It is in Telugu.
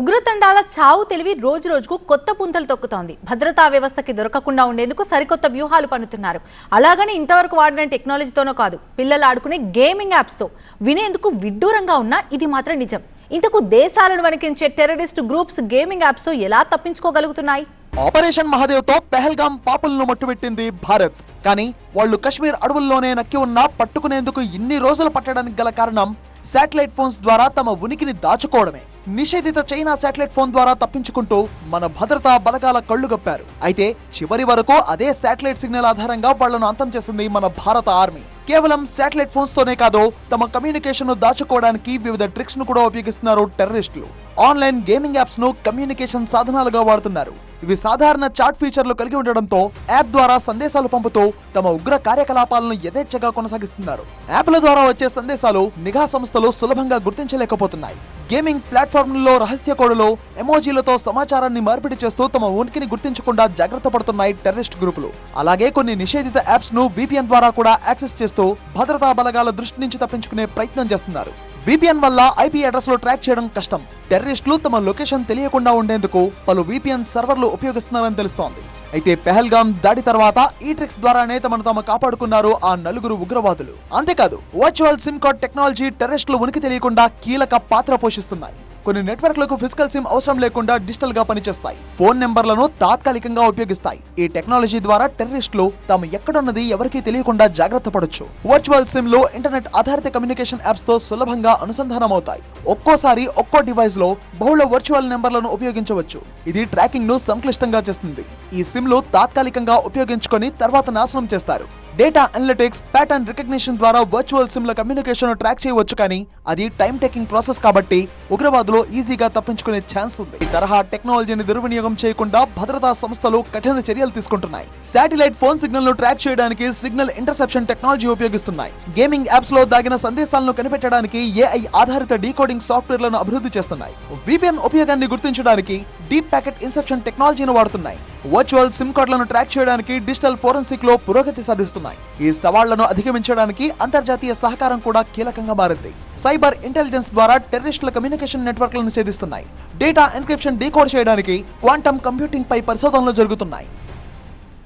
ఉగ్రతండాల చావు తెలివి రోజు రోజుకు కొత్త పుంతలు తొక్కుతోంది. భద్రతా వ్యవస్థకి దొరకకుండా ఉండేందుకు సరికొత్త వ్యూహాలు పన్నుతున్నారు. అలాగని ఇంతవరకు వాడిన టెక్నాలజీతోనో కాదు పిల్లలు ఆడుకునే గేమింగ్ యాప్స్తో వినేందుకు విడ్డూరంగా ఉన్నా ఇది మాత్రం నిజం. ఇంతకు దేశాలను వణికించే టెర్రరిస్ట్ గ్రూప్స్ గేమింగ్ యాప్స్తో ఎలా తప్పించుకోగలుగుతున్నాయి? ఆపరేషన్ మహాదేవ్తో పెహల్గాం పాపులను మట్టుబెట్టింది భారత్. కానీ వాళ్ళు కశ్మీర్ అడవుల్లోనే నక్కి ఉన్నా పట్టుకునేందుకు ఇన్ని రోజులు పట్టడానికి గల కారణం శాటిలైట్ ఫోన్స్ ద్వారా తమ ఉనికిని దాచుకోవడమే. నిషేధిత చైనా శాటిలైట్ ఫోన్ ద్వారా తప్పించుకుంటూ మన భద్రతా బలగాల కళ్ళు గప్పారు అయితే చివరి వరకు అదే శాటిలైట్ సిగ్నల్ ఆధారంగా వాళ్ళను అంతం చేసింది మన భారత ఆర్మీ. కేవలం శాటిలైట్ ఫోన్స్ తోనే కాదు తమ కమ్యూనికేషన్ను దాచుకోవడానికి వివిధ ట్రిక్స్ను కూడా ఉపయోగిస్తున్నారు టెర్రరిస్టులు. ఆన్లైన్ గేమింగ్ యాప్స్ను కమ్యూనికేషన్ సాధనాలుగా వాడుతున్నారు. ఇవి సాధారణ చాట్ ఫీచర్లు కలిగి ఉండడంతో యాప్ ద్వారా సందేశాలు పంపుతూ తమ ఉగ్ర కార్యకలాపాలను యథేచ్ఛగా కొనసాగిస్తున్నారు. యాప్ల ద్వారా వచ్చే సందేశాలు నిఘా సంస్థలు సులభంగా గుర్తించలేకపోతున్నాయి. గేమింగ్ ప్లాట్ఫామ్లలో రహస్య కోడులో ఎమోజీలతో సమాచారాన్ని మార్పిడి చేస్తూ తమ ఉనికిని గుర్తించకుండా జాగ్రత్త పడుతున్నాయి టెర్రరిస్ట్ గ్రూపులు. అలాగే కొన్ని నిషేధిత యాప్స్ను విపిఎన్ ద్వారా కూడా యాక్సెస్ చేస్తూ భద్రతా బలగాల దృష్టి నుంచి తప్పించుకునే ప్రయత్నం చేస్తున్నారు. విపిఎన్ వల్ల ఐపీ అడ్రస్లో ట్రాక్ చేయడం కష్టం. టెర్రరిస్టులు తమ లొకేషన్ తెలియకుండా ఉండేందుకు పలు విపిఎన్ సర్వర్లు ఉపయోగిస్తున్నారని తెలుస్తోంది. అయితే పెహల్గాం దాడి తర్వాత ఈ ట్రిక్స్ ద్వారానే తమను తాము కాపాడుకున్నారు ఆ నలుగురు ఉగ్రవాదులు. అంతేకాదు వర్చువల్ సిమ్ కార్డ్ టెక్నాలజీ టెర్రరిస్టులు ఉనికి తెలియకుండా కీలక పాత్ర పోషిస్తున్నాయి. కొన్ని నెట్వర్క్లకు ఫిజికల్ సిమ్ అవసరం లేకుండా డిజిటల్గా పనిచేస్తాయి. ఫోన్ నెంబర్లను తాత్కాలికంగా ఉపయోగిస్తాయి. ఈ టెక్నాలజీ ద్వారా టెర్రరిస్టులు తాము ఎక్కడున్నది ఎవరికీ తెలియకుండా జాగ్రత్త పడొచ్చు. వర్చువల్ సిమ్లో ఇంటర్నెట్ ఆధారిత కమ్యూనికేషన్ యాప్స్తో సులభంగా అనుసంధానమవుతాయి. ఒక్కోసారి ఒక్కో డివైస్లో బహుళ వర్చువల్ నెంబర్లను ఉపయోగించవచ్చు. ఇది ట్రాకింగ్ను సంక్లిష్టంగా చేస్తుంది. ఈ సిమ్లు తాత్కాలికంగా ఉపయోగించుకొని తర్వాత నాశనం చేస్తారు. డేటా అనలిటిక్స్ ప్యాటర్న్ రికగ్నిషన్ ద్వారా వర్చువల్ సిమ్ల కమ్యూనికేషన్ ట్రాక్ చేయవచ్చు కానీ అది టైం టేకింగ్ ప్రాసెస్ కాబట్టి ఉగ్రవాదులు ఈజీగా తప్పించుకునే ఛాన్స్ ఉంది. ఈ తరహా టెక్నాలజీని దుర్వినియోగం చేయకుండా భద్రతా సంస్థలు కఠిన చర్యలు తీసుకుంటున్నాయి. శాటిలైట్ ఫోన్ సిగ్నల్ను ట్రాక్ చేయడానికి సిగ్నల్ ఇంటర్సెప్షన్ టెక్నాలజీ ఉపయోగిస్తున్నాయి. గేమింగ్ యాప్స్లో దాగిన సందేశాలను కనిపెట్టడానికి ఏఐ ఆధారిత డీకోడింగ్ సాఫ్ట్వేర్లను అభివృద్ధి చేస్తున్నాయి. విపిఎన్ ఉపయోగాన్ని గుర్తించడానికి డీప్ ప్యాకెట్ ఇన్సెప్షన్ టెక్నాలజీని వాడుతున్నాయి. వర్చువల్ సిమ్ కార్డులను ట్రాక్ చేయడానికి డిజిటల్ ఫోరెన్సిక్లో పురోగతి సాధిస్తున్నాయి. ఈ సవాళ్ళను అధిగమించడానికి అంతర్జాతీయ సహకారం కూడా కీలకంగా మారింది. సైబర్ ఇంటెలిజెన్స్ ద్వారా టెర్రరిస్టుల కమ్యూనికేషన్ నెట్వర్క్లను ఛేదిస్తున్నాయి. డేటా ఎన్క్రిప్షన్ డీకోడ్ చేయడానికి క్వాంటమ్ కంప్యూటింగ్ పై పరిశోధనలు జరుగుతున్నాయి.